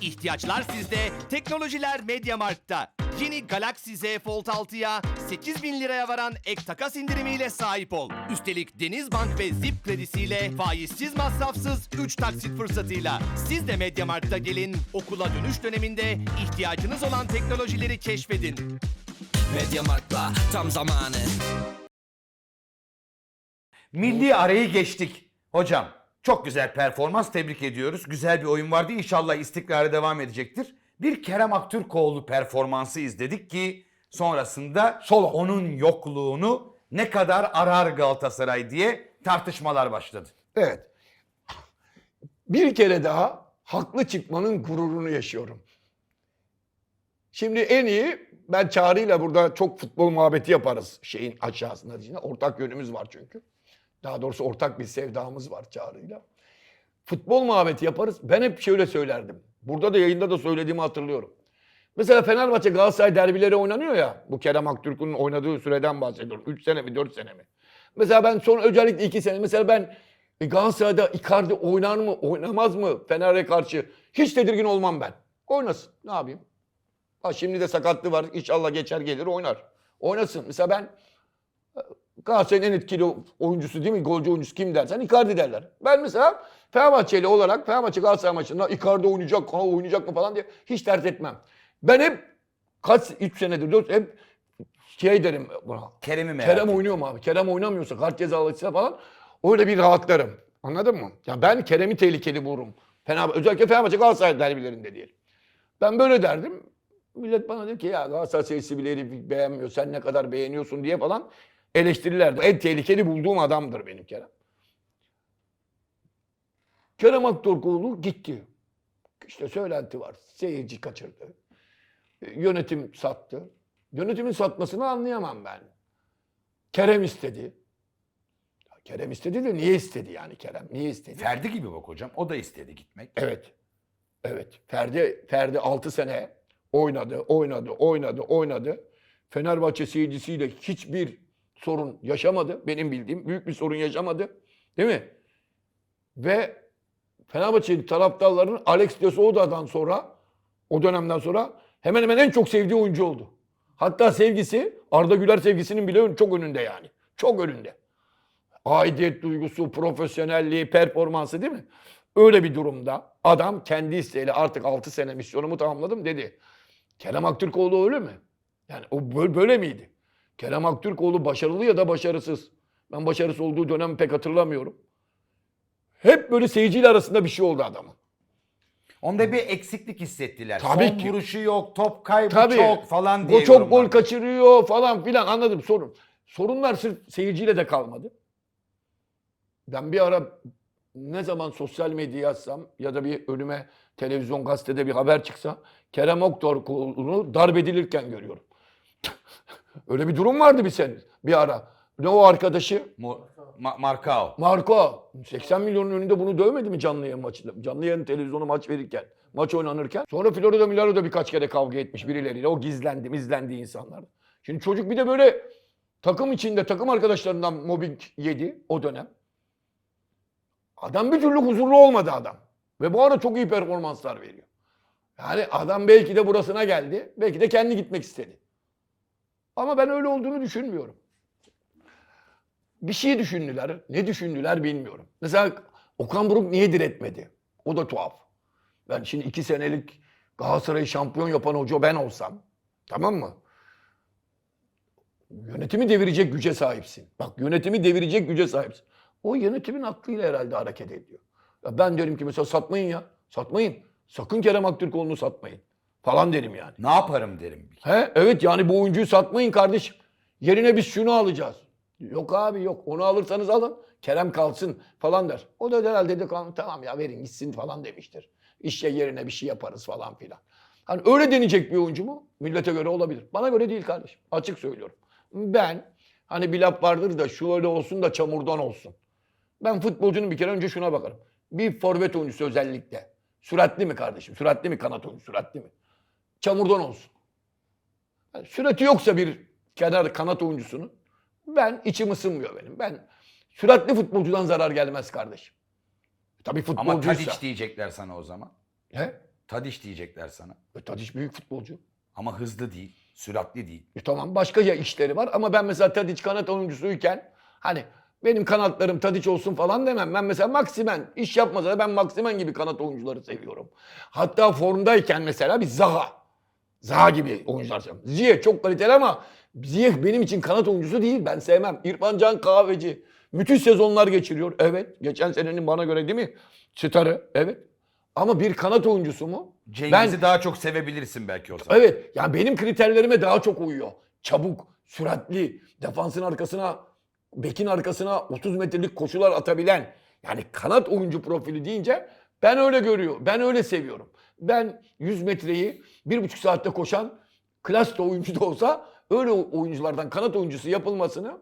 İhtiyaçlar sizde, teknolojiler Mediamarkt'ta. Yeni Galaxy Z Fold 6'ya 8000 liraya varan ek takas indirimiyle sahip ol. Üstelik Denizbank ve Zip kredisiyle faizsiz masrafsız 3 taksit fırsatıyla. Siz de Mediamarkt'a gelin, okula dönüş döneminde ihtiyacınız olan teknolojileri keşfedin. Mediamarkt'la tam zamanı. Milli arayı geçtik. Hocam çok güzel performans tebrik ediyoruz. Güzel bir oyun vardı. İnşallah istikrarı devam edecektir. Bir Kerem Aktürkoğlu performansı izledik ki sonrasında Solo. onun yokluğunu ne kadar arar Galatasaray diye tartışmalar başladı. Evet. Bir kere daha haklı çıkmanın gururunu yaşıyorum. Şimdi en iyi ben Çağrı'yla burada çok futbol muhabbeti yaparız şeyin aşağısında. Ortak yönümüz var çünkü. Daha doğrusu ortak bir sevdamız var Çağrı'yla. Futbol muhabbeti yaparız. Ben hep şöyle söylerdim. Burada da yayında da söylediğimi hatırlıyorum. Mesela Fenerbahçe Galatasaray derbileri oynanıyor ya. Bu Kerem Aktürk'ün oynadığı süreden bahsediyorum. 3 sene mi 4 sene mi? Mesela ben son özellikle 2 sene. Mesela ben e, Galatasaray'da Icardi oynar mı oynamaz mı Fener'e karşı? Hiç tedirgin olmam ben. Oynasın. Ne yapayım? Ha şimdi de sakatlığı var. İnşallah geçer gelir oynar. Oynasın. Mesela ben Galatasaray'ın en etkili oyuncusu değil mi? Golcü oyuncusu kim dersen Icardi derler. Ben mesela Fenerbahçeli olarak Fenerbahçe Galatasaray maçında Icardi oynayacak, ha, oynayacak mı falan diye hiç dert etmem. Ben hep kaç 3 senedir 4 hep şey derim buna. Kerem'i merak Kerem ettim. oynuyor mu abi? Kerem oynamıyorsa kart cezalıysa falan öyle bir rahatlarım. Anladın mı? Ya ben Kerem'i tehlikeli bulurum. Fenerbahçe, özellikle Fenerbahçe Galatasaray derbilerinde diyelim. Ben böyle derdim. Millet bana diyor ki ya Galatasaray seyircisi bile herifi beğenmiyor. Sen ne kadar beğeniyorsun diye falan eleştirirlerdi. En tehlikeli bulduğum adamdır benim Kerem. Kerem Aktürkoğlu gitti. İşte söylenti var. Seyirci kaçırdı. Yönetim sattı. Yönetimin satmasını anlayamam ben. Kerem istedi. Kerem istedi de niye istedi yani Kerem? Niye istedi? Ferdi gibi bak hocam. O da istedi gitmek. Evet. Evet. Ferdi Ferdi 6 sene oynadı, oynadı, oynadı, oynadı. Fenerbahçe seyircisiyle hiçbir sorun yaşamadı. Benim bildiğim büyük bir sorun yaşamadı. Değil mi? Ve Fenerbahçe taraftarlarının Alex de Souda'dan sonra o dönemden sonra hemen hemen en çok sevdiği oyuncu oldu. Hatta sevgisi Arda Güler sevgisinin bile çok önünde yani. Çok önünde. Aidiyet duygusu, profesyonelliği, performansı değil mi? Öyle bir durumda adam kendi isteğiyle artık 6 sene misyonumu tamamladım dedi. Kerem Aktürkoğlu öyle mi? Yani o böyle miydi? Kerem Aktürkoğlu başarılı ya da başarısız. Ben başarısız olduğu dönemi pek hatırlamıyorum. Hep böyle seyirciyle arasında bir şey oldu adamın. Onda bir eksiklik hissettiler. Tabii Son ki. vuruşu yok, top kaybı Tabii. çok falan diye O çok yorumlandı. gol kaçırıyor falan filan anladım sorun. Sorunlar sırf seyirciyle de kalmadı. Ben bir ara ne zaman sosyal medya yazsam ya da bir önüme televizyon gazetede bir haber çıksa Kerem Aktürkoğlu'nu darp edilirken görüyorum. Öyle bir durum vardı bir sene bir ara. Ne o arkadaşı? Mu- Ma- Markao. Marco 80 milyonun önünde bunu dövmedi mi canlı yayın maçında? Canlı yayın televizyonu maç verirken, maç oynanırken. Sonra Florida Milano'da birkaç kere kavga etmiş birileriyle. O gizlendi, izlendi insanlar. Şimdi çocuk bir de böyle takım içinde takım arkadaşlarından mobbing yedi o dönem. Adam bir türlü huzurlu olmadı adam. Ve bu ara çok iyi performanslar veriyor. Yani adam belki de burasına geldi. Belki de kendi gitmek istedi. Ama ben öyle olduğunu düşünmüyorum bir şey düşündüler. Ne düşündüler bilmiyorum. Mesela Okan Buruk niye diretmedi? O da tuhaf. Ben şimdi iki senelik Galatasaray'ı şampiyon yapan hoca ben olsam. Tamam mı? Yönetimi devirecek güce sahipsin. Bak yönetimi devirecek güce sahipsin. O yönetimin aklıyla herhalde hareket ediyor. Ya ben derim ki mesela satmayın ya. Satmayın. Sakın Kerem Aktürkoğlu'nu satmayın. Falan derim yani. Ne yaparım derim. He, evet yani bu oyuncuyu satmayın kardeşim. Yerine biz şunu alacağız. Yok abi yok. Onu alırsanız alın. Kerem kalsın falan der. O da herhalde de tamam ya verin gitsin falan demiştir. İşe yerine bir şey yaparız falan filan. Hani öyle deneyecek bir oyuncu mu? Millete göre olabilir. Bana göre değil kardeşim. Açık söylüyorum. Ben hani bir laf vardır da şu öyle olsun da çamurdan olsun. Ben futbolcunun bir kere önce şuna bakarım. Bir forvet oyuncusu özellikle. Süratli mi kardeşim? Süratli mi kanat oyuncusu? Süratli mi? Çamurdan olsun. Yani sürati yoksa bir kenar kanat oyuncusunun ben içim ısınmıyor benim. Ben süratli futbolcudan zarar gelmez kardeşim. Tabii Ama futbolcuysa. Tadic diyecekler sana o zaman. He? Tadiş diyecekler sana. E, Tadiç büyük futbolcu. Ama hızlı değil, süratli değil. E tamam başka ya işleri var ama ben mesela Tadiç kanat oyuncusuyken hani benim kanatlarım Tadiç olsun falan demem. Ben mesela Maksimen iş yapmasa da ben Maksimen gibi kanat oyuncuları seviyorum. Hatta formdayken mesela bir Zaha. Zaha gibi oyuncular seviyorum. Ziyech çok kaliteli ama Ziyech benim için kanat oyuncusu değil. Ben sevmem. İrfan Can Kahveci. Müthiş sezonlar geçiriyor. Evet. Geçen senenin bana göre değil mi? Starı. Evet. Ama bir kanat oyuncusu mu? Cengiz'i daha çok sevebilirsin belki o zaman. Evet. Yani benim kriterlerime daha çok uyuyor. Çabuk, süratli, defansın arkasına, bekin arkasına 30 metrelik koşular atabilen. Yani kanat oyuncu profili deyince ben öyle görüyorum. Ben öyle seviyorum. Ben 100 metreyi bir buçuk saatte koşan klas da oyuncu da olsa öyle oyunculardan kanat oyuncusu yapılmasını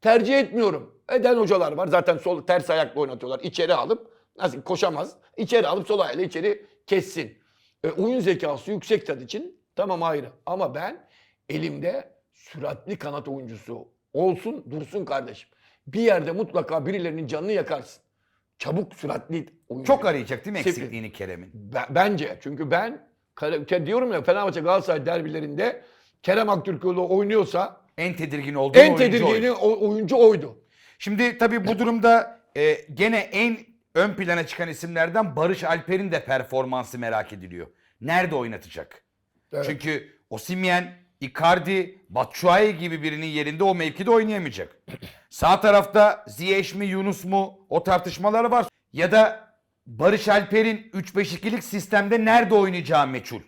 tercih etmiyorum. Eden hocalar var. Zaten sol ters ayakla oynatıyorlar. İçeri alıp nasıl koşamaz. İçeri alıp sol ayağıyla içeri kessin. E, oyun zekası yüksek tad için tamam ayrı. Ama ben elimde süratli kanat oyuncusu olsun dursun kardeşim. Bir yerde mutlaka birilerinin canını yakarsın. Çabuk süratli oyuncu. Çok arayacak değil mi eksikliğini Kerem'in? Ben- bence. Çünkü ben Kale- Ke- diyorum ya Fenerbahçe Galatasaray derbilerinde Kerem Aktürkoğlu oynuyorsa En tedirgin olduğum en oyuncu tedirgini oydu. o- oyuncu oydu. Şimdi tabii bu durumda e, gene en ön plana çıkan isimlerden Barış Alper'in de performansı merak ediliyor. Nerede oynatacak? Evet. Çünkü Osimhen, Icardi, Batshuayi gibi birinin yerinde o mevkide oynayamayacak. Sağ tarafta Ziyech mi Yunus mu o tartışmalar var. Ya da Barış Alper'in 3-5-2'lik sistemde nerede oynayacağı meçhul.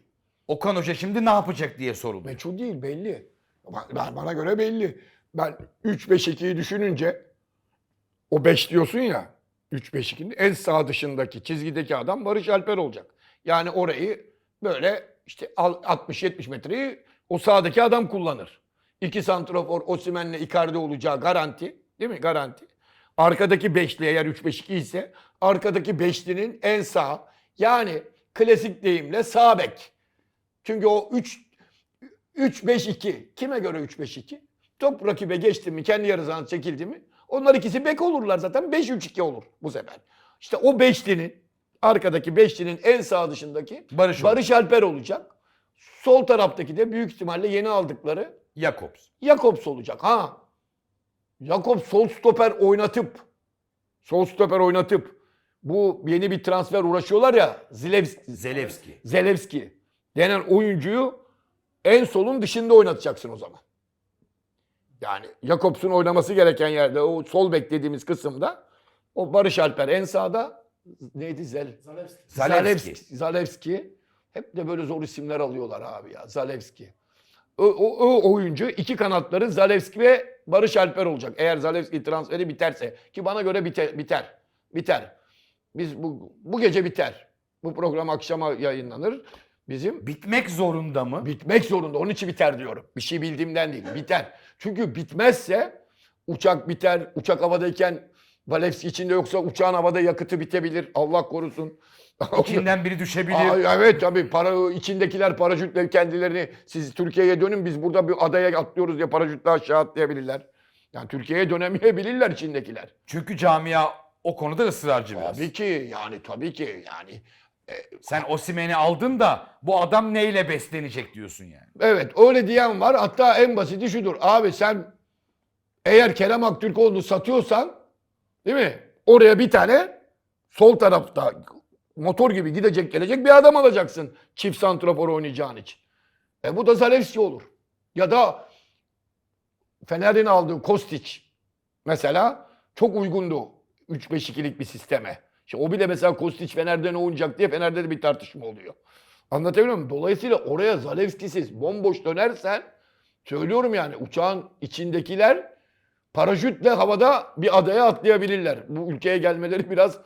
Okan Hoca şimdi ne yapacak diye soruluyor. Meçhul değil belli. Ben, bana göre belli. Ben 3-5-2'yi düşününce o 5 diyorsun ya 3-5-2'nin en sağ dışındaki çizgideki adam Barış Alper olacak. Yani orayı böyle işte al- 60-70 metreyi o sağdaki adam kullanır. İki santrafor Osimhen'le Icardi olacağı garanti. Değil mi? Garanti. Arkadaki beşli eğer 3-5-2 ise arkadaki beşlinin en sağ yani klasik deyimle sağ bek. Çünkü o 3 3-5-2. Kime göre 3-5-2? Top rakibe geçti mi, kendi yarı çekildi mi? Onlar ikisi bek olurlar zaten. 5-3-2 olur bu sefer. İşte o beşlinin, arkadaki beşlinin en sağ dışındaki Barış Barış Alper olacak. Sol taraftaki de büyük ihtimalle yeni aldıkları Jakobs. Jakobs olacak. Ha. Jakobs sol stoper oynatıp sol stoper oynatıp bu yeni bir transfer uğraşıyorlar ya Zilevski, Zelevski. Zelevski denen oyuncuyu en solun dışında oynatacaksın o zaman. Yani Jakobs'un oynaması gereken yerde o sol beklediğimiz kısımda o Barış Alper en sağda neydi Zel Zalewski. Zalewski. Zalewski. Hep de böyle zor isimler alıyorlar abi ya. Zalewski. O, o, o oyuncu iki kanatları Zalewski ve Barış Alper olacak. Eğer Zalewski transferi biterse. Ki bana göre biter. Biter. biter. Biz bu, bu gece biter. Bu program akşama yayınlanır. Bizim Bitmek zorunda mı? Bitmek zorunda. Onun için biter diyorum. Bir şey bildiğimden değil. Biter. Çünkü bitmezse uçak biter. Uçak havadayken Valevski içinde yoksa uçağın havada yakıtı bitebilir. Allah korusun. İçinden biri düşebilir. Aa, evet tabii para içindekiler paraşütle kendilerini siz Türkiye'ye dönün biz burada bir adaya atlıyoruz diye paraşütle aşağı atlayabilirler. Yani Türkiye'ye dönemeyebilirler içindekiler. Çünkü camia o konuda ısrarcı biraz. Tabii ki yani tabii ki yani Sen Osimhen'i aldın da bu adam neyle beslenecek diyorsun yani. Evet öyle diyen var. Hatta en basiti şudur. Abi sen eğer Kerem Aktürkoğlu'nu satıyorsan değil mi? Oraya bir tane sol tarafta motor gibi gidecek gelecek bir adam alacaksın. Çift santrafor oynayacağın için. E bu da Zalewski olur. Ya da Fener'in aldığı Kostić mesela çok uygundu 3-5-2'lik bir sisteme. İşte o bile mesela Kostić Fener'de ne oynayacak diye Fener'de de bir tartışma oluyor. Anlatabiliyor muyum? Dolayısıyla oraya Zalewski'siz bomboş dönersen söylüyorum yani uçağın içindekiler paraşütle havada bir adaya atlayabilirler. Bu ülkeye gelmeleri biraz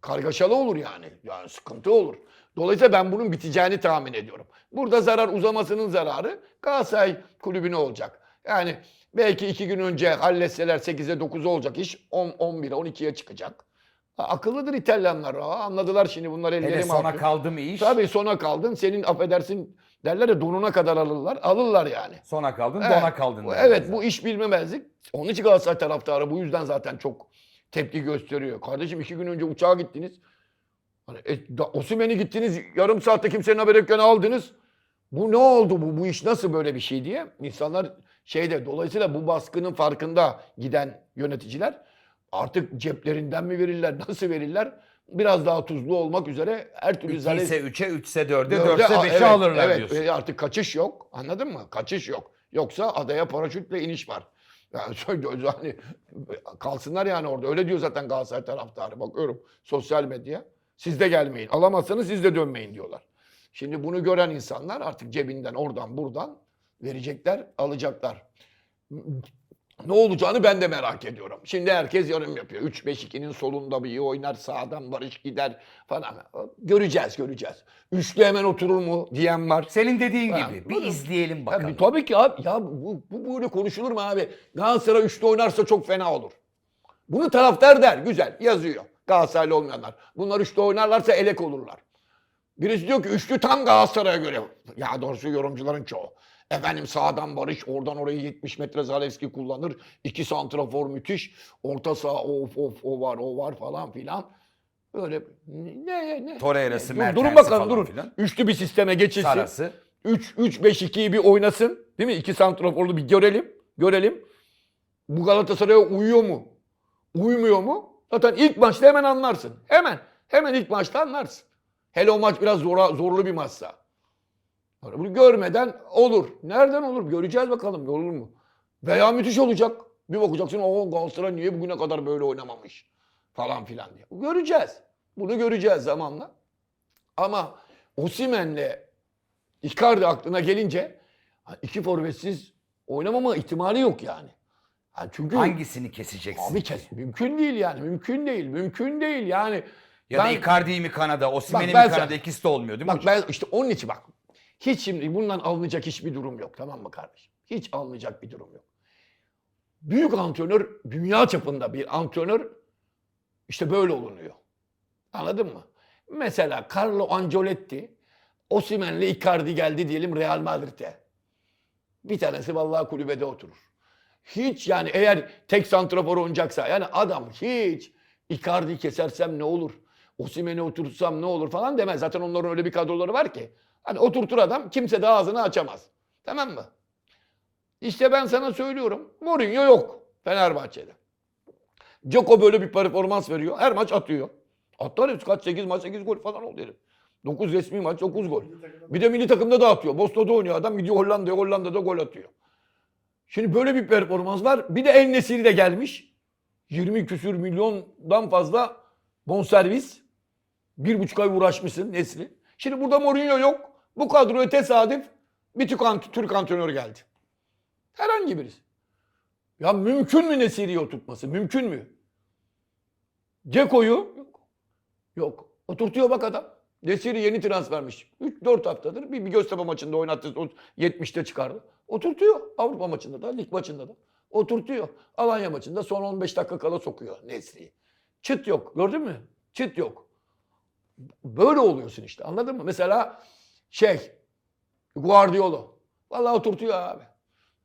kargaşalı olur yani. Yani sıkıntı olur. Dolayısıyla ben bunun biteceğini tahmin ediyorum. Burada zarar uzamasının zararı Galatasaray kulübüne olacak. Yani belki iki gün önce halletseler 8'e 9'a olacak iş 10, 11'e 12'ye çıkacak. Ha, akıllıdır İtalyanlar. Ha, anladılar şimdi bunlar elleri Hele sona mahkum. kaldı mı iş? Tabii sona kaldın. Senin affedersin derler ya donuna kadar alırlar. Alırlar yani. Sona kaldın, Evet. dona kaldın. Bu- Evet zaten. bu iş bilmemezlik. Onun için Galatasaray taraftarı bu yüzden zaten çok tepki gösteriyor. Kardeşim iki gün önce uçağa gittiniz. Hani, e, Osimhen'i gittiniz yarım saatte kimsenin haberi yokken aldınız. Bu ne oldu bu? Bu iş nasıl böyle bir şey diye insanlar şeyde dolayısıyla bu baskının farkında giden yöneticiler artık ceplerinden mi verirler, nasıl verirler? Biraz daha tuzlu olmak üzere her türlü 2 zalet- ise 3'e, 3 ise 4'e, Dörde- 4 ise a- 5'e evet, alırlar evet. diyorsun. E, artık kaçış yok. Anladın mı? Kaçış yok. Yoksa adaya paraşütle iniş var. Yani hani kalsınlar yani orada. Öyle diyor zaten Galatasaray taraftarı. Bakıyorum sosyal medya. Siz de gelmeyin. Alamazsanız siz de dönmeyin diyorlar. Şimdi bunu gören insanlar artık cebinden oradan buradan verecekler, alacaklar. Ne olacağını ben de merak ediyorum. Şimdi herkes yorum yapıyor. 3-5-2'nin solunda bir iyi oynar, sağdan Barış gider falan. Göreceğiz, göreceğiz. Üçlü hemen oturur mu diyen var. Senin dediğin Ha, gibi. Bir izleyelim bakalım. Tabii, tabii ki abi. Ya bu, bu böyle konuşulur mu abi? Galatasaray üçlü oynarsa çok fena olur. Bunu taraftar der. Güzel yazıyor. Galatasaraylı olmayanlar. Bunlar üçlü oynarlarsa elek olurlar. Birisi diyor ki üçlü tam Galatasaray'a göre. Ya doğrusu yorumcuların çoğu. Efendim sağdan Barış, oradan oraya 70 metre Zalewski kullanır. İki santrafor müthiş. Orta saha of of o var o var falan filan. Böyle ne ne. Torreira'sı, Mertens'i Durun bakalım falan durun. filan. Üçlü bir sisteme geçilsin. Sarası. 3-3-5-2'yi bir oynasın. Değil mi? İki santraforlu bir görelim. Görelim. Bu Galatasaray'a uyuyor mu? Uymuyor mu? Zaten ilk maçta hemen anlarsın. Hemen. Hemen ilk maçta anlarsın. Hele o maç biraz zora, zorlu bir maçsa. Yani Bunu görmeden olur. Nereden olur? Göreceğiz bakalım. Olur mu? Veya müthiş olacak. Bir bakacaksın o Galatasaray niye bugüne kadar böyle oynamamış? Falan filan diye. Göreceğiz. Bunu göreceğiz zamanla. Ama Osimhen'le Icardi aklına gelince iki forvetsiz oynamama ihtimali yok yani. Ha, çünkü Hangisini keseceksin? abi kes mümkün değil yani. Mümkün değil. Mümkün değil yani. ya da ben- Icardi'yi mi Kanada, Osimhen'i mi Kanada ikisi de olmuyor değil mi? Bak hocam? ben işte onun için bak. Hiç şimdi bundan alınacak hiçbir durum yok tamam mı kardeşim? Hiç alınacak bir durum yok. Büyük antrenör, dünya çapında bir antrenör işte böyle olunuyor. Anladın mı? Mesela Carlo Ancelotti, Osimhen'le Icardi geldi diyelim Real Madrid'e. Bir tanesi vallahi kulübede oturur. Hiç yani eğer tek santrafor oynayacaksa yani adam hiç Icardi'yi kesersem ne olur? Osimhen'i oturtsam ne olur falan demez. Zaten onların öyle bir kadroları var ki. Hani oturtur adam kimse de ağzını açamaz. Tamam mı? İşte ben sana söylüyorum. Mourinho yok Fenerbahçe'de. Ceko böyle bir performans veriyor. Her maç atıyor. Atlar hepsi kaç 8 maç 8 gol falan oldu herif. 9 resmi maç 9 gol. Bir de milli takımda da atıyor. Boston'da oynuyor adam gidiyor Hollanda'ya Hollanda'da gol atıyor. Şimdi böyle bir performans var. Bir de El Nesiri de gelmiş. 20 küsür milyondan fazla bonservis. Bir buçuk ay uğraşmışsın Nesri. Şimdi burada Mourinho yok. Bu kadroya tesadüf bir Türk, ant- Türk antrenör geldi. Herhangi birisi. Ya mümkün mü Nesiri'yi oturtması? Mümkün mü? Ceko'yu yok. Yok. Oturtuyor bak adam. Nesiri yeni transfermiş. 3-4 haftadır bir, bir Göztepe maçında oynattı. o 70'te çıkardı. Oturtuyor. Avrupa maçında da, lig maçında da. Oturtuyor. Alanya maçında son 15 dakika kala sokuyor Nesri'yi. Çıt yok. Gördün mü? Çıt yok. Böyle oluyorsun işte. Anladın mı? Mesela şey Guardiola. Vallahi oturtuyor abi.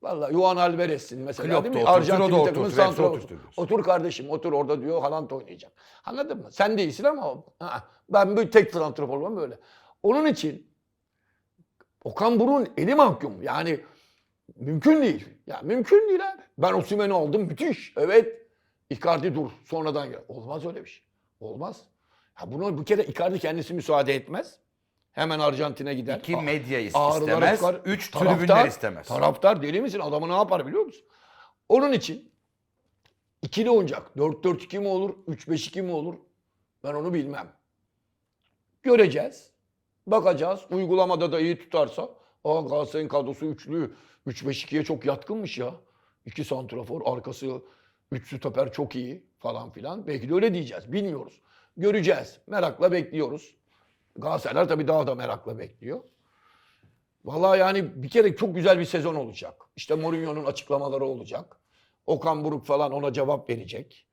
Vallahi Juan Alvarez'sin mesela Klopp değil mi? Arjantin takımının oturtur, santraforu. oturtur. Otur kardeşim otur orada diyor Haaland oynayacak. Anladın mı? Sen değilsin ama ha, ben bir tek santrafor olmam böyle. Onun için Okan Buruk'un eli mahkum. Yani mümkün değil. Ya mümkün değil abi. Ben Osimhen'i aldım müthiş. Evet. Icardi dur. Sonradan gel. Olmaz öyle bir şey. Olmaz. Ha bunu bir kere Icardi kendisi müsaade etmez. Hemen Arjantin'e gider. İki medya istemez, çıkar. üç Taraftar- tribünler istemez. Taraftar deli misin? Adamı ne yapar biliyor musun? Onun için ikili oynayacak. 4-4-2 mi olur? 3-5-2 mi olur? Ben onu bilmem. Göreceğiz. Bakacağız. Uygulamada da iyi tutarsa. Aa Galatasaray'ın kadrosu üçlü. 3-5-2'ye çok yatkınmış ya. İki santrafor. Arkası 3 stoper çok iyi falan filan. Belki de öyle diyeceğiz. Bilmiyoruz. Göreceğiz. Merakla bekliyoruz. Galatasaraylar tabii daha da merakla bekliyor. Vallahi yani bir kere çok güzel bir sezon olacak. İşte Mourinho'nun açıklamaları olacak. Okan Buruk falan ona cevap verecek.